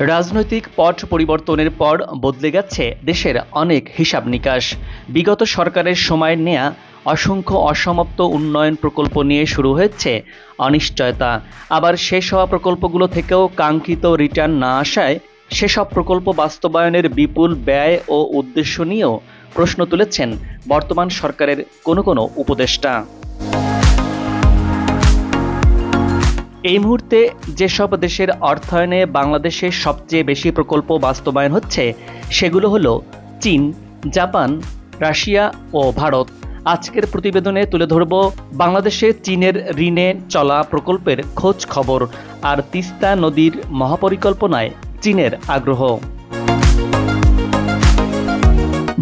রাজনৈতিক পট পরিবর্তনের পর বদলে গেছে দেশের অনেক হিসাব নিকাশ। বিগত সরকারের সময় নেয়া অসংখ্য অসমাপ্ত উন্নয়ন প্রকল্প নিয়ে শুরু হয়েছে অনিশ্চয়তা। আবার শেষ হওয়া প্রকল্পগুলো থেকেও কাঙ্ক্ষিত রিটার্ন না আসায় সেসব প্রকল্প বাস্তবায়নের বিপুল ব্যয় ও উদ্দেশ্য নিয়েও প্রশ্ন তুলেছেন বর্তমান সরকারের কোনো কোনো উপদেষ্টা। এই মুহূর্তে যেসব দেশের অর্থায়নে বাংলাদেশের সবচেয়ে বেশি প্রকল্প বাস্তবায়ন হচ্ছে, সেগুলো হলো চীন, জাপান, রাশিয়া ও ভারত। আজকের প্রতিবেদনে তুলে ধরব বাংলাদেশে চীনের ঋণে চলা প্রকল্পের খোঁজ খবর আর তিস্তা নদীর মহাপরিকল্পনায় চীনের আগ্রহ।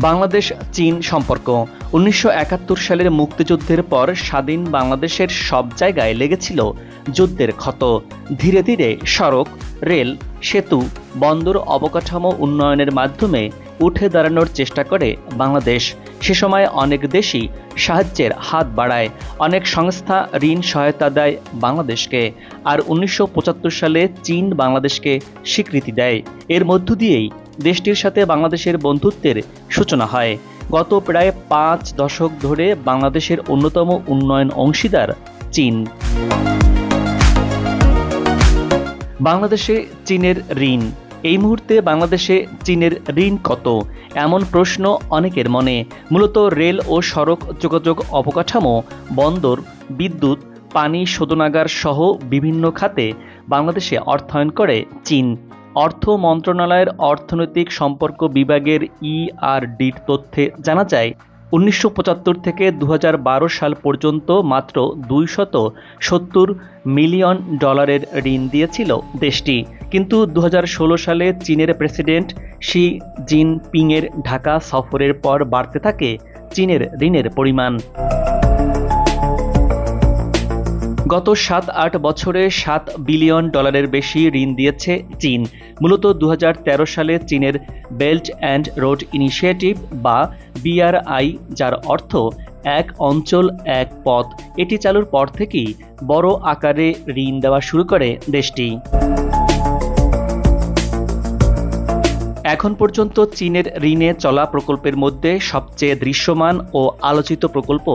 বাংলাদেশ চীন সম্পর্ক। উনিশশো একাত্তর সালের মুক্তিযুদ্ধের পর স্বাধীন বাংলাদেশের সব জায়গায় লেগেছিল যুদ্ধের ক্ষত। ধীরে ধীরে সড়ক, রেল, সেতু, বন্দর অবকাঠামো উন্নয়নের মাধ্যমে উঠে দাঁড়ানোর চেষ্টা করে বাংলাদেশ। সে সময় অনেক দেশই সাহায্যের হাত বাড়ায়, অনেক সংস্থা ঋণ সহায়তা দেয় বাংলাদেশকে। আর উনিশশো পঁচাত্তর সালে চীন বাংলাদেশকে স্বীকৃতি দেয়। এর মধ্য দিয়েই দেশটির সাথে বাংলাদেশের বন্ধুত্বের সূচনা হয়। গত প্রায় পাঁচ দশক ধরে বাংলাদেশের অন্যতম উন্নয়ন অংশীদার চীন। বাংলাদেশে চীনের ঋণ। এই মুহূর্তে বাংলাদেশে চীনের ঋণ কত? এমন প্রশ্ন অনেকের মনে। মূলত রেল ও সড়ক যোগাযোগ অবকাঠামো, বন্দর, বিদ্যুৎ, পানি শোধনাগার সহ বিভিন্ন খাতে বাংলাদেশে অর্থায়ন করে চীন। অর্থ মন্ত্রণালয়ের অর্থনৈতিক সম্পর্ক বিভাগের ইআরডির তথ্যে জানা যায়, উনিশশো পঁচাত্তর থেকে দু হাজার বারো সাল পর্যন্ত মাত্র দুইশত সত্তর মিলিয়ন ডলারের ঋণ দিয়েছিল দেশটি। কিন্তু দু হাজার ষোলো সালে চীনের প্রেসিডেন্ট শি জিনপিংয়ের ঢাকা সফরের পর বাড়তে থাকে চীনের ঋণের পরিমাণ। গত সাত আট বছরে সাত বিলিয়ন ডলারের বেশি ঋণ দিয়েছে চীন। মূলত দু হাজার তেরো সালে চীনের বেল্ট অ্যান্ড রোড ইনিশিয়েটিভ বা বিআরআই, যার অর্থ এক অঞ্চল, এক পথ, এটি চালুর পর থেকেই বড় আকারে ঋণ দেওয়া শুরু করে দেশটি। এখন পর্যন্ত চীনের ঋণে চলা প্রকল্পের মধ্যে সবচেয়ে দৃশ্যমান ও আলোচিত প্রকল্প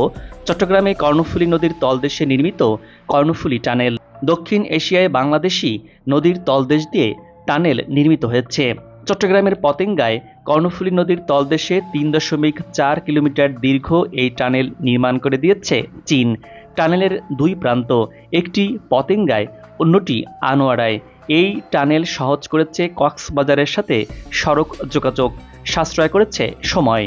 চট্টগ্রামে কর্ণফুলী নদীর তলদেশে নির্মিত কর্ণফুলী টানেল। দক্ষিণ এশিয়ায় বাংলাদেশি নদীর তলদেশ দিয়ে টানেল নির্মিত হয়েছে। চট্টগ্রামের পতেঙ্গায় কর্ণফুলী নদীর তলদেশে তিন দশমিক চার কিলোমিটার দীর্ঘ এই টানেল নির্মাণ করে দিয়েছে চীন। টানেলের দুই প্রান্ত, একটি পতেঙ্গায়, অন্যটি আনোয়ারায়। এই টানেল সহজ করেছে কক্সবাজারের সাথে সড়ক যোগাযোগ, সাশ্রয় করেছে সময়।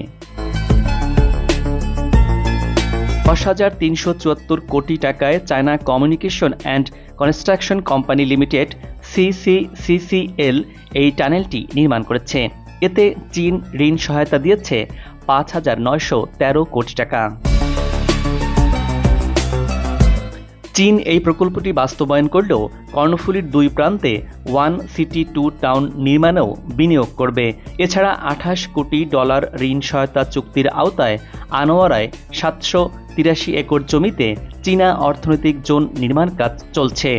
দশ হাজার তিনশো চুয়াত্তর কোটি টাকায় China communication and construction company limited, CCCCL, এই টানেলটি নির্মাণ করেছে। এতে চীন ঋণ সহায়তা দিয়েছে পাঁচ হাজার নয়শো তেরো কোটি টাকা। চীন এই প্রকল্পটি বাস্তবায়ন করলেও কর্ণফুলীর দুই প্রান্তে ওয়ান সিটি টু টাউন নির্মাণেও বিনিয়োগ করবে। এছাড়া আঠাশ কোটি ডলার ঋণ সহায়তা চুক্তির আওতায় আনোয়ারায় সাতশো তিরাশি একর জমিতে চীনা অর্থনৈতিক জোন নির্মাণ কাজ চলছে,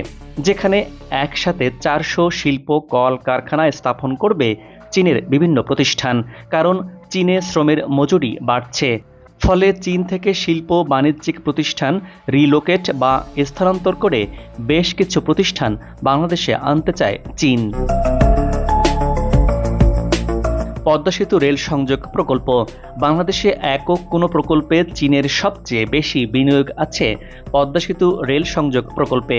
যেখানে একসাথে চারশো শিল্প কল কারখানা স্থাপন করবে চীনের বিভিন্ন প্রতিষ্ঠান, কারণ চীনে শ্রমের মজুরি বাড়ছে। ফলে চীন থেকে শিল্প বাণিজ্যিক প্রতিষ্ঠান রিলোকেট বা স্থানান্তর করে বেশ কিছু প্রতিষ্ঠান বাংলাদেশে আনতে চায় চীন। পদ্মা সেতু রেল সংযোগ প্রকল্প। বাংলাদেশে একক কোনো প্রকল্পে চীনের সবচেয়ে বেশি বিনিয়োগ আছে পদ্মা সেতু রেল সংযোগ প্রকল্পে।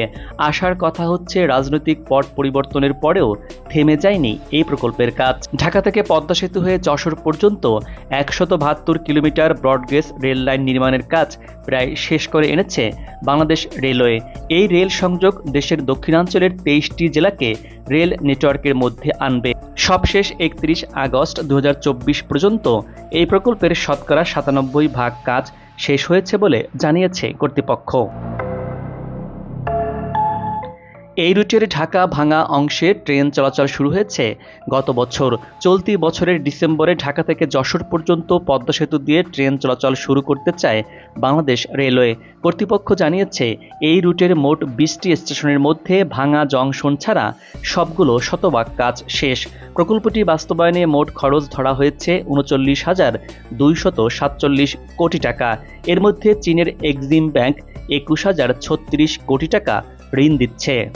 আসার কথা হচ্ছে, রাজনৈতিক পট পরিবর্তনের পরেও থেমে যায়নি এই প্রকল্পের কাজ। ঢাকা থেকে পদ্মা সেতু হয়ে যশোর পর্যন্ত একশত বাহাত্তর কিলোমিটার ব্রডগেজ রেল লাইন নির্মাণের কাজ প্রায় শেষ করে এনেছে বাংলাদেশ রেলওয়ে। এই রেল সংযোগ দেশের দক্ষিণাঞ্চলের তেইশটি জেলাকে রেল নেটওয়ার্কের মধ্যে আনবে। সবশেষ একত্রিশ আগস্ট দু হাজার চব্বিশ পর্যন্ত এই প্রকল্পের শতকরা সাতানব্বই ভাগ কাজ শেষ হয়েছে বলে জানিয়েছে কর্তৃপক্ষ। এই রুটের ঢাকা ভাঙা অংশে ট্রেন চলাচল শুরু হয়েছে। গত বছর চলতি বছরের ডিসেম্বরে ঢাকা থেকে যশোর পর্যন্ত পদ্মা সেতু দিয়ে ট্রেন চলাচল শুরু করতে চায় বাংলাদেশ রেলওয়ে। কর্তৃপক্ষ জানিয়েছে, এই রুটের মোট বিশটি স্টেশনের মধ্যে ভাঙা জংশন ছাড়া সবগুলো শতভাগ কাজ শেষ। প্রকল্পটি বাস্তবায়নে মোট খরচ ধরা হয়েছে উনচল্লিশ হাজার দুইশত সাতচল্লিশ কোটি টাকা। এর মধ্যে চীনের এক্সিম ব্যাংক একুশ হাজার ছত্রিশ কোটি টাকা ঋণ দিচ্ছে।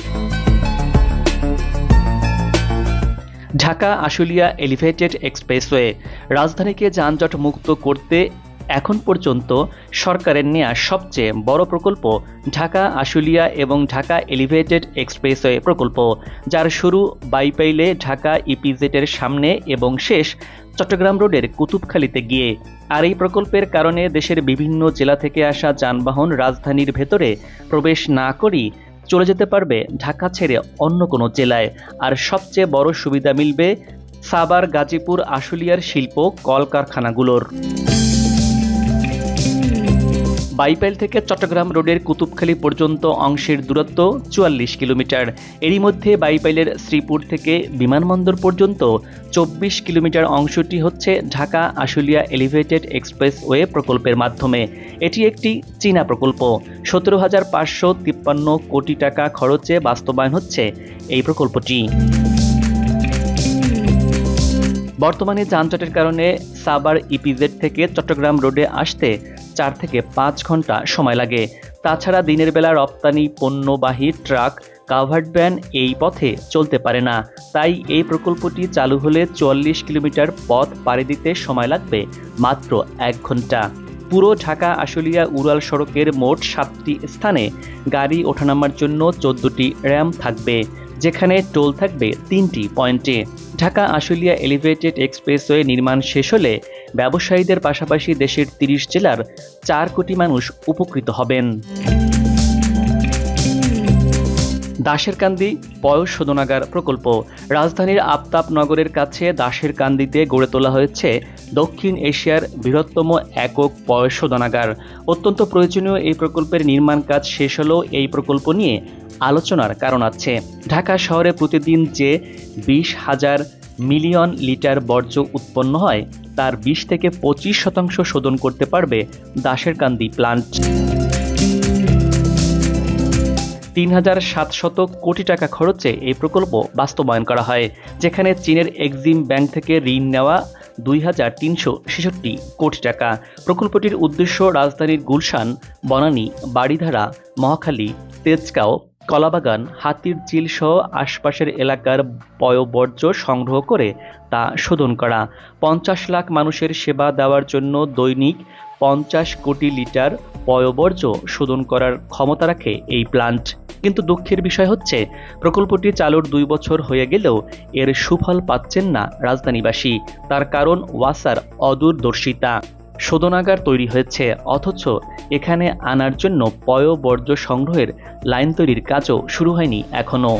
ঢাকা আশুলিয়া এলিভেটেড এক্সপ্রেসওয়ে, রাজধানীকে যানজট মুক্ত করতে এখন পর্যন্ত সরকারের নেয়া সবচেয়ে বড় প্রকল্প ঢাকা আশুলিয়া এবং ঢাকা এলিভেটেড এক্সপ্রেসওয়ে প্রকল্প, যার শুরু বাইপাইলে ঢাকা ইপিজেটের সামনে এবং শেষ চট্টগ্রাম রোডের কুতুবখালীতে গিয়ে। আর এই প্রকল্পের কারণে দেশের বিভিন্ন জেলা থেকে আসা যানবাহন রাজধানীর ভেতরে প্রবেশ না করেই চলে যেতে পারবে ঢাকা ছেড়ে অন্য কোনো জেলায়। আর সবচেয়ে বড় সুবিধা মিলবে সাবার গাজীপুর, আশুলিয়ার শিল্প, কলকারখানাগুলোর। বাইপাইল থেকে চট্টগ্রাম রোডের কুতুবখালী পর্যন্ত অংশের দূরত্ব চুয়াল্লিশ কিলোমিটার। এরই মধ্যে বাইপাইলের শ্রীপুর থেকে বিমানবন্দর পর্যন্ত চব্বিশ কিলোমিটার অংশটি হচ্ছে ঢাকা আশুলিয়া এলিভেটেড এক্সপ্রেসওয়ে প্রকল্পের মাধ্যমে। এটি একটি চীনা প্রকল্প। সতেরো হাজার পাঁচশো তিপ্পান্ন কোটি টাকা খরচে বাস্তবায়ন হচ্ছে এই প্রকল্পটি। বর্তমানে যানজটের কারণে সাবার ইপিজেড থেকে চট্টগ্রাম রোডে আসতে চার থেকে পাঁচ ঘণ্টা সময় লাগে। তাছাড়া দিনের বেলা রপ্তানি পণ্যবাহী ট্রাক, কাভার্ড ভ্যান এই পথে চলতে পারে না। তাই এই প্রকল্পটি চালু হলে চুয়াল্লিশ কিলোমিটার পথ পাড়ি দিতে সময় লাগবে মাত্র এক ঘণ্টা। পুরো ঢাকা, আশুলিয়া উড়াল সড়কের মোট সাতটি স্থানে গাড়ি ওঠানামার জন্য চোদ্দটি র্যাম থাকবে। যেখানে টোল থাকবে তিনটি পয়েন্টে। ঢাকা আশুলিয়া এলিভেটেড এক্সপ্রেসওয়ে নির্মাণ শেষ হলে ব্যবসায়ীদের পাশাপাশি দেশের তিরিশ জেলার চার কোটি মানুষ উপকৃত হবেন। দাসের কান্দি পয়স শোধনাগার প্রকল্প। রাজধানীর আফতাব নগরের কাছে দাসের কান্দিতে গড়ে তোলা হয়েছে দক্ষিণ এশিয়ার বৃহত্তম একক পয়স শোধনাগার। অত্যন্ত প্রয়োজনীয় এই প্রকল্পের নির্মাণ কাজ শেষ হলেও এই প্রকল্প নিয়ে আলোচনার কারণ আছে। ঢাকা শহরে প্রতিদিন যে বিশ হাজার মিলিয়ন লিটার বর্জ্য উৎপন্ন হয়, তার বিশ থেকে পঁচিশ শতাংশ শোধন করতে পারবে দাসের কান্দি প্লান্ট তিন হাজার সাতশত কোটি টাকা খরচে এই প্রকল্প বাস্তবায়ন করা হয়, যেখানে চীনের এক্সিম ব্যাংক থেকে ঋণ নেওয়া দুই হাজার তিনশো ছেষট্টি কোটি টাকা। প্রকল্পটির উদ্দেশ্য রাজধানীর গুলশান, বনানী বাড়িধারা মহাখালী, তেজগাঁও কলাবাগান হাতির চিল সহ আশপাশের এলাকার পয়বর্জ্য সংগ্রহ করে তা শোধন করা। পঞ্চাশ লাখ মানুষের সেবা দেওয়ার জন্য দৈনিক পঞ্চাশ কোটি লিটার পয়বর্জ্য শোধন করার ক্ষমতা রাখে এই প্লান্ট কিন্তু দুঃখের বিষয় হচ্ছে, প্রকল্পটি চালুর দুই বছর হয়ে গেলেও এর সুফল পাচ্ছেন না রাজধানীবাসী। তার কারণ ওয়াসার অদূরদর্শিতা। শোধনাগার তৈরি হয়েছে, অথচ এখানে আনার জন্য পয় বর্জ্য সংগ্রহের লাইন তৈরির কাজও শুরু হয়নি এখনও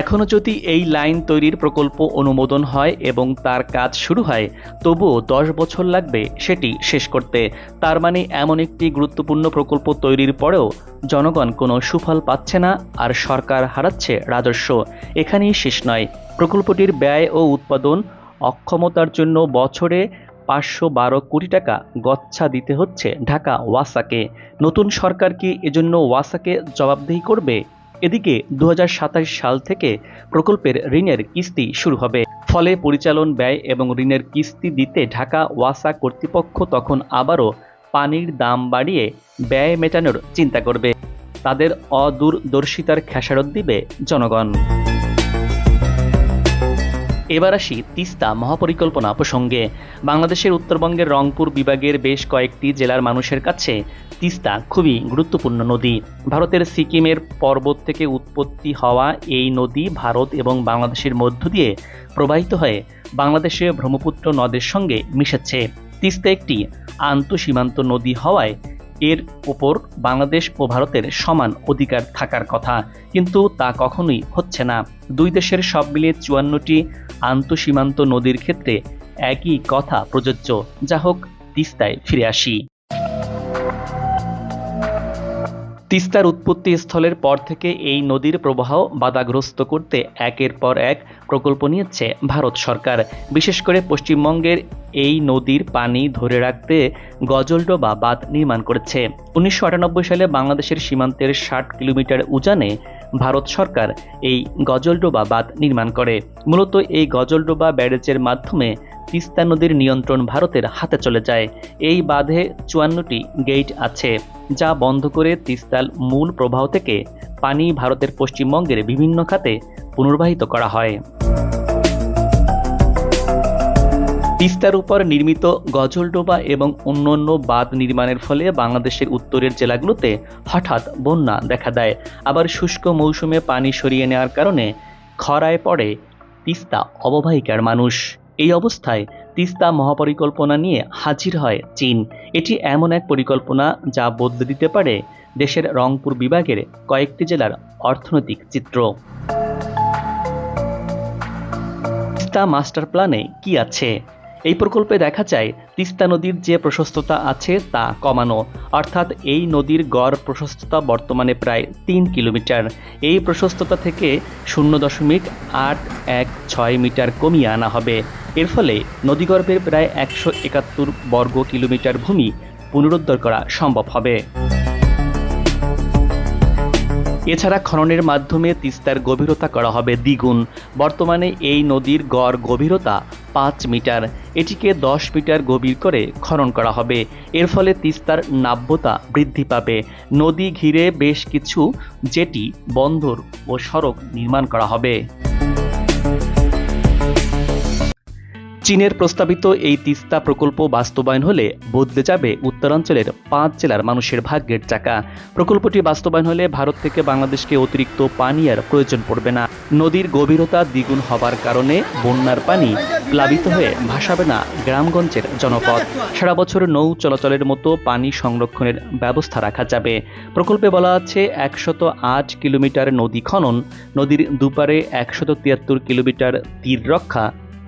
এখনও যদি এই লাইন তৈরির প্রকল্প অনুমোদন হয় এবং তার কাজ শুরু হয়, তবুও দশ বছর লাগবে সেটি শেষ করতে। তার মানে এমন একটি গুরুত্বপূর্ণ প্রকল্প তৈরির পরেও জনগণ কোনো সুফল পাচ্ছে না আর সরকার হারাচ্ছে রাজস্ব। এখানেই শেষ নয়। প্রকল্পটির ব্যয় ও উৎপাদন অক্ষমতার জন্য বছরে পাঁচশো বারো কোটি টাকা গচ্ছা দিতে হচ্ছে ঢাকা ওয়াসাকে। নতুন সরকার কি এজন্য ওয়াসাকে জবাবদিহি করবে? এদিকে দু হাজার সাতাশ সাল থেকে প্রকল্পের ঋণের কিস্তি শুরু হবে। ফলে পরিচালন ব্যয় এবং ঋণের কিস্তি দিতে ঢাকা ওয়াসা কর্তৃপক্ষ তখন আবারও পানির দাম বাড়িয়ে ব্যয় মেটানোর চিন্তা করবে। তাদের অদূরদর্শিতার খেসারত দিবে জনগণ। এবার আসি তিস্তা মহাপরিকল্পনা প্রসঙ্গে। বাংলাদেশের উত্তরবঙ্গের রংপুর বিভাগের বেশ কয়েকটি জেলার মানুষের কাছে তিস্তা খুবই গুরুত্বপূর্ণ নদী। ভারতের সিকিমের পর্বত থেকে উৎপত্তি হওয়া এই নদী ভারত এবং বাংলাদেশের মধ্য দিয়ে প্রবাহিত হয়ে বাংলাদেশে ব্রহ্মপুত্র নদের সঙ্গে মিশেছে। তিস্তা একটি আন্তঃসীমান্ত নদী হওয়ায় এর ওপর বাংলাদেশ ও ভারতের সমান অধিকার থাকার কথা, কিন্তু তা কখনোই হচ্ছে না। দুই দেশের সব মিলিয়ে চুয়ান্নটি আন্তঃসীমান্ত নদীর ক্ষেত্রে একই কথা প্রযোজ্য। যা হোক, তিস্তায় ফিরে আসি। তিস্তার উৎপত্তি স্থলের পর থেকে এই নদীর প্রবাহ বাধাগ্রস্ত করতে একের পর এক প্রকল্প নিয়েছে ভারত সরকার। বিশেষ করে পশ্চিমবঙ্গের এই নদীর পানি ধরে রাখতে গজলডোবা বাঁধ নির্মাণ করেছে। উনিশশো আটানব্বই সালে বাংলাদেশের সীমান্তের ষাট কিলোমিটার উজানে ভারত সরকার এই গজলডোবা বাঁধ নির্মাণ করে। মূলত এই গজলডোবা ব্যারেজের মাধ্যমে তিস্তা নদীর নিয়ন্ত্রণ ভারতের হাতে চলে যায়। এই বাঁধে চুয়ান্নটি গেইট আছে, যা বন্ধ করে তিস্তাল মূল প্রবাহ থেকে পানি ভারতের পশ্চিমবঙ্গের বিভিন্ন খাতে পুনর্বাহিত করা হয়। তিস্তার উপর নির্মিত গজলডোবা এবং অন্যান্য বাঁধ নির্মাণের ফলে বাংলাদেশের উত্তরের জেলাগুলোতে হঠাৎ বন্যা দেখা দেয়। আবার শুষ্ক মৌসুমে পানি সরিয়ে নেওয়ার কারণে খরায় পড়ে তিস্তা অববাহিকার মানুষ। এই অবস্থায় তিস্তা মহাপরিকল্পনা নিয়ে হাজির হয় চীন। এটি এমন এক পরিকল্পনা যা বদলে দিতে পারে দেশের রংপুর বিভাগের কয়েকটি জেলার অর্থনৈতিক চিত্র। তিস্তা মাস্টার প্ল্যানে কি আছে? এই প্রকল্পে দেখা যায়, তিস্তা নদীর যে প্রশস্ততা আছে তা কমানো, অর্থাৎ এই নদীর গড় প্রশস্ততা বর্তমানে প্রায় তিন কিলোমিটার। এই প্রশস্ততা থেকে শূন্য দশমিক আট এক ছয় মিটার কমিয়ে আনা হবে। এর ফলে নদীগর্ভের প্রায় একশো একাত্তর বর্গ কিলোমিটার ভূমি পুনরুদ্ধার করা সম্ভব হবে। এছাড়া খননের মাধ্যমে তিস্তার গভীরতা করা হবে দ্বিগুণ। বর্তমানে এই নদীর গড় গভীরতা পাঁচ মিটার। এটিকে দশ মিটার গভীর করে খনন করা হবে। এর ফলে তিস্তার নাব্যতা বৃদ্ধি পাবে। নদী ঘিরে বেশ কিছু জেটি, বন্দর ও সড়ক নির্মাণ করা হবে। চীনের প্রস্তাবিত এই তিস্তা প্রকল্প বাস্তবায়ন হলে বদলে যাবে উত্তরাঞ্চলের পাঁচ জেলার মানুষের ভাগ্যের চাকা। প্রকল্পটি বাস্তবায়ন হলে ভারত থেকে বাংলাদেশকে অতিরিক্ত পানি আর প্রয়োজন পড়বে না। নদীর গভীরতা দ্বিগুণ হবার কারণে বন্যার পানি প্লাবিত হয়ে ভাসাবে না গ্রামগঞ্জের জনপদ। সারা বছর নৌ চলাচলের মতো পানি সংরক্ষণের ব্যবস্থা রাখা যাবে। প্রকল্পে বলা আছে একশত আট কিলোমিটার নদী খনন, নদীর দুপারে একশত তিয়াত্তর কিলোমিটার তীর রক্ষা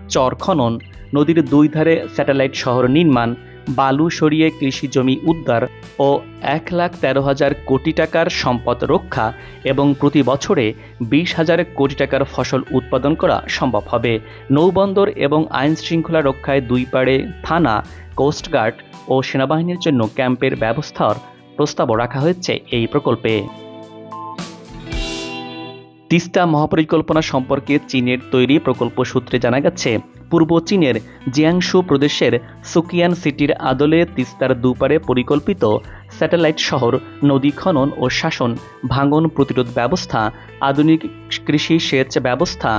চর খনন, নদীর দুই ধারে স্যাটেলাইট শহর নির্মাণ, বালু সরিয়ে কৃষি জমি উদ্ধার ও এক লাখ তেরো হাজার কোটি টাকার সম্পদ রক্ষা এবং প্রতি বছরে বিশ হাজার কোটি টাকার ফসল উৎপাদন করা সম্ভব হবে। নৌবন্দর এবং আইন শৃঙ্খলা রক্ষায় দুই পাড়ে থানা কোস্টগার্ড ও সেনাবাহিনীর জন্য ক্যাম্পের ব্যবস্থার প্রস্তাবও রাখা হয়েছে এই প্রকল্পে। তিস্তা মহাপরিকল্পনা সম্পর্কে চীনের তৈরি প্রকল্প সূত্রে জানা গেছে, পূর্ব চীনের জিয়াংশু প্রদেশের সুকিয়ান সিটির আদলে তিস্তার দুপারে পরিকল্পিত স্যাটেলাইট শহর, নদী খনন ও শাসন, ভাঙন প্রতিরোধ ব্যবস্থা, আধুনিক কৃষি সেচ ব্যবস্থা,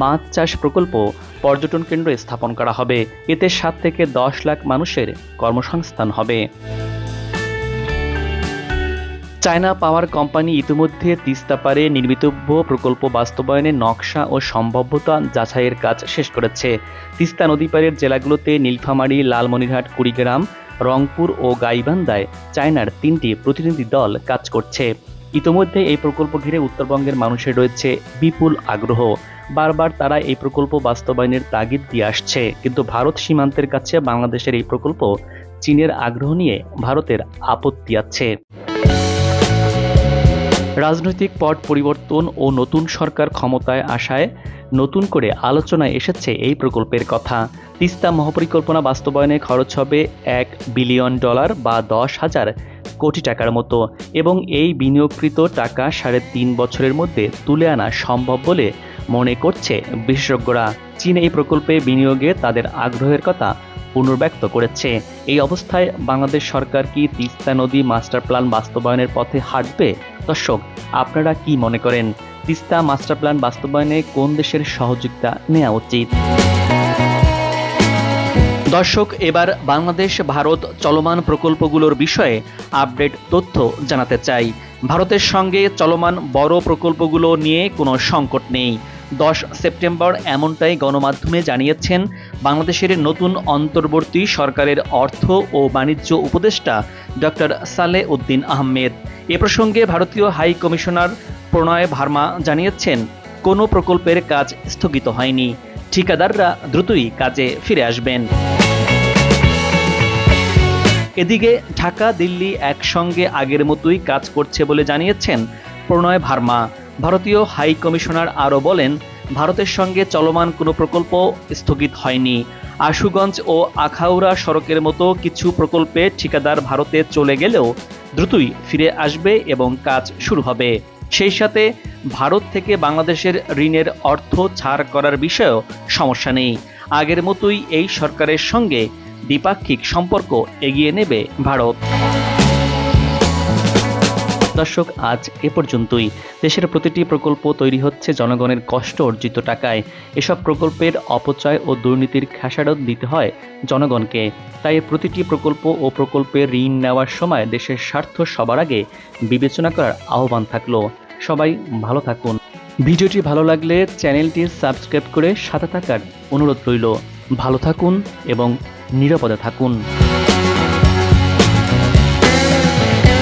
মাছ চাষ প্রকল্প, পর্যটন কেন্দ্র স্থাপন করা হবে। এতে সাত থেকে দশ লাখ মানুষের কর্মসংস্থান হবে। চায়না পাওয়ার কোম্পানি ইতিমধ্যে তিস্তাপারে নির্মিতব্য প্রকল্প বাস্তবায়নের নকশা ও সম্ভাব্যতা যাচাইয়ের কাজ শেষ করেছে। তিস্তা নদীপাড়ের জেলাগুলোতে নীলফামারী, লালমনিরহাট, কুড়িগ্রাম, রংপুর ও গাইবান্ধায় চায়নার তিনটি প্রতিনিধি দল কাজ করছে। ইতোমধ্যে এই প্রকল্প ঘিরে উত্তরবঙ্গের মানুষের রয়েছে বিপুল আগ্রহ। বারবার তারা এই প্রকল্প বাস্তবায়নের তাগিদ দিয়ে আসছে। কিন্তু ভারত সীমান্তের কাছে বাংলাদেশের এই প্রকল্প চীনের আগ্রহ নিয়ে ভারতের আপত্তি আছে। রাজনৈতিক পট পরিবর্তন ও নতুন সরকার ক্ষমতায় আসায় নতুন করে আলোচনায় এসেছে এই প্রকল্পের কথা। তিস্তা মহাপরিকল্পনা বাস্তবায়নে খরচ হবে এক বিলিয়ন ডলার বা দশ হাজার কোটি টাকার মতো এবং এই বিনিয়োগকৃত টাকা সাড়ে তিন বছরের মধ্যে তুলে আনা সম্ভব বলে মনে করছে বিশেষজ্ঞরা। চীন এই প্রকল্পে বিনিয়োগে তাদের আগ্রহের কথা পুনর্ব্যক্ত করেছে। এই অবস্থায় বাংলাদেশ সরকার কি তিস্তা নদী মাস্টার প্ল্যান বাস্তবায়নের পথে হাঁটবে? দর্শক, আপনারা কি মনে করেন? তিস্তা মাস্টার প্ল্যান বাস্তবায়নে কোন দেশের সহযোগিতা নেওয়া উচিত? দর্শক, এবার বাংলাদেশ, ভারত চলমান প্রকল্পগুলোর বিষয়ে আপডেট তথ্য জানাতে চাই। ভারতের সঙ্গে চলমান বড় প্রকল্পগুলো নিয়ে কোনো সংকট নেই। দশ সেপ্টেম্বর এমনটাই গণমাধ্যমে জানিয়েছেন বাংলাদেশের নতুন অন্তর্বর্তী সরকারের অর্থ ও বাণিজ্য উপদেষ্টা ডক্টর সালে উদ্দিন আহমেদ। এ প্রসঙ্গে ভারতীয় হাই কমিশনার প্রণয় ভার্মা জানিয়েছেন, কোনো প্রকল্পের কাজ স্থগিত হয়নি। ঠিকাদাররা দ্রুতই কাজে ফিরে আসবেন। এদিকে ঢাকা দিল্লি একসঙ্গে আগের মতোই কাজ করছে বলে জানিয়েছেন প্রণয় ভার্মা। ভারতীয় হাই কমিশনার আরও বলেন, ভারতের সঙ্গে চলমান কোনো প্রকল্প স্থগিত হয়নি। আশুগঞ্জ ও আখাউড়া সড়কের মতো কিছু প্রকল্পে ঠিকাদার ভারতে চলে গেলেও দ্রুতই ফিরে আসবে এবং কাজ শুরু হবে। সেই সাথে ভারত থেকে বাংলাদেশের ঋণের অর্থ ছাড় করার বিষয়েও সমস্যা নেই। আগের মতোই এই সরকারের সঙ্গে দ্বিপাক্ষিক সম্পর্ক এগিয়ে নেবে ভারত। দর্শক, আজ এ পর্যন্তই। দেশের প্রতিটি প্রকল্প তৈরি হচ্ছে জনগণের কষ্ট অর্জিত টাকায়। এসব প্রকল্পের অপচয় ও দুর্নীতির খেসারত দিতে হয় জনগণকে। তাই প্রতিটি প্রকল্প ও প্রকল্পের ঋণ নেওয়ার সময় দেশের স্বার্থ সবার আগে বিবেচনা করার আহ্বান থাকল। সবাই ভালো থাকুন। ভিডিওটি ভালো লাগলে চ্যানেলটি সাবস্ক্রাইব করে সাথে থাকার অনুরোধ রইল। ভালো থাকুন এবং নিরাপদে থাকুন।